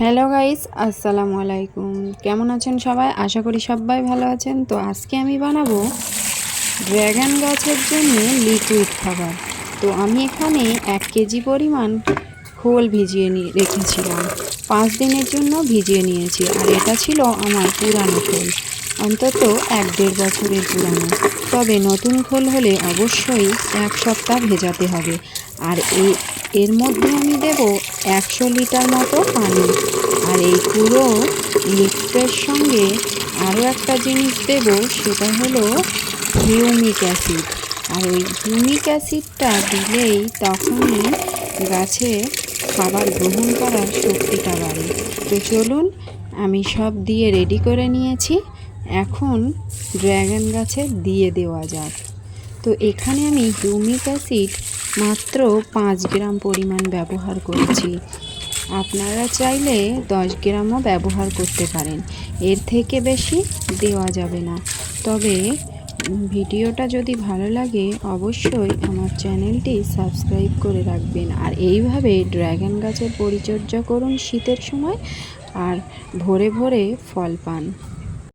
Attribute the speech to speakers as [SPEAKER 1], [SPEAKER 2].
[SPEAKER 1] Hello guys, আসসালামু আলাইকুম। কেমন আছেন সবাই? আশা করি সবাই ভালো আছেন। তো আজকে আমি বানাবো ড্র্যাগন গাছের জন্য লিকুইড খাবার। তো আমি এখানে এক কেজি পরিমাণ খোল ভিজিয়ে নিয়ে রেখেছিলাম। পাঁচ দিনের জন্য ভিজিয়ে নিয়েছি। আর এটা ছিল আমার পুরানো খোল। অন্তত এক দেড় বছরের পুরানো। তবে নতুন খোল হলে অবশ্যই এক সপ্তাহ ভেজাতে হবে। আর এই, এর মধ্যে আমি দেব একশো লিটার মতো পানি। আর এই পুরো মিক্সের সঙ্গে আরও একটা জিনিস দেব, সেটা হলো হিউমিক অ্যাসিড। আর ওই হিউমিক অ্যাসিডটা দিলেই তখনই গাছে খাবার গ্রহণ করার শক্তিটা বাড়ে। তো চলুন, আমি সব দিয়ে রেডি করে নিয়েছি। এখন ড্র্যাগন গাছে দিয়ে দেওয়া যাক। তো এখানে আমি হিউমিক অ্যাসিড মাত্র পাঁচ গ্রাম পরিমাণ ব্যবহার করেছি। আপনারা চাইলে দশ গ্রামও ব্যবহার করতে পারেন। এর থেকে বেশি দেওয়া যাবে না। তবে ভিডিওটা যদি ভালো লাগে, অবশ্যই আমার চ্যানেলটি সাবস্ক্রাইব করে রাখবেন। আর এইভাবে ড্র্যাগন গাছের পরিচর্যা করুন শীতের সময়, আর ভোরে ভোরে ফল পান।